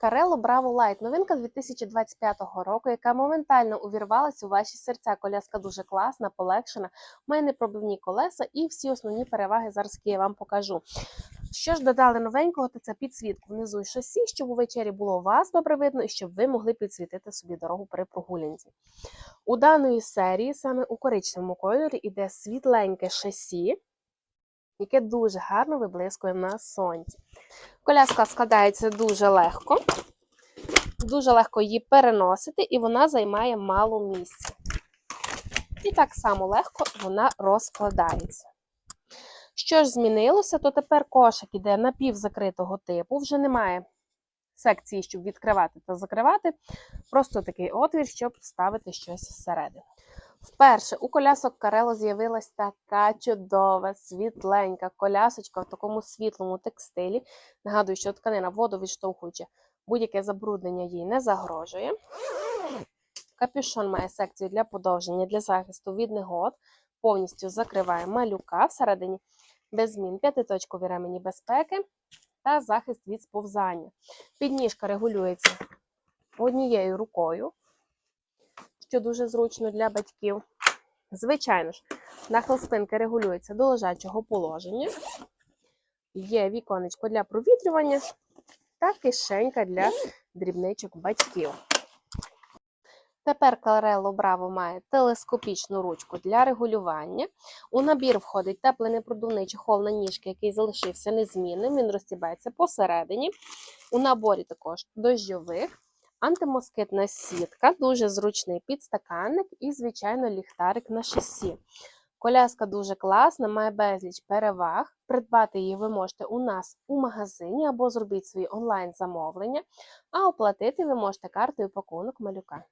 Карело Браво Лайт новинка 2025 року, яка моментально увірвалась у ваші серця. Коляска дуже класна, полегшена, має непробивні колеса і всі основні переваги зараз які я вам покажу. Що ж додали новенького, то це підсвітку внизу шасі, щоб увечері було вас добре видно і щоб ви могли підсвітити собі дорогу при прогулянці. У даної серії саме у коричневому кольорі іде світленьке шасі, яке дуже гарно виблискує на сонці. Коляска складається дуже легко, дуже легко її переносити, і вона займає мало місця. І так само легко вона розкладається. Що ж змінилося, то тепер кошик іде напівзакритого типу, вже немає секції, щоб відкривати та закривати. Просто такий отвір, щоб ставити щось всередину. Вперше у колясок Карело з'явилась така чудова, світленька колясочка в такому світлому текстилі. Нагадую, що тканина воду водовідштовхуюча, будь-яке забруднення їй не загрожує. Капюшон має секцію для подовження, для захисту від негод, повністю закриває малюка всередині без змін, п'ятиточкові ремені безпеки та захист від сповзання. Підніжка регулюється однією рукою, що дуже зручно для батьків. Звичайно ж, нахил спинки регулюється до лежачого положення. Є віконечко для провітрювання та кишенька для дрібничок батьків. Тепер Carello Bravo має телескопічну ручку для регулювання. У набір входить теплий непродувний чехол на ніжки, який залишився незмінним. Він розтібається посередині. У наборі також дощових, антимоскитна сітка, дуже зручний підстаканник і, звичайно, ліхтарик на шасі. Коляска дуже класна, має безліч переваг. Придбати її ви можете у нас у магазині або зробіть свої онлайн-замовлення, а оплатити ви можете картою пакунок малюка.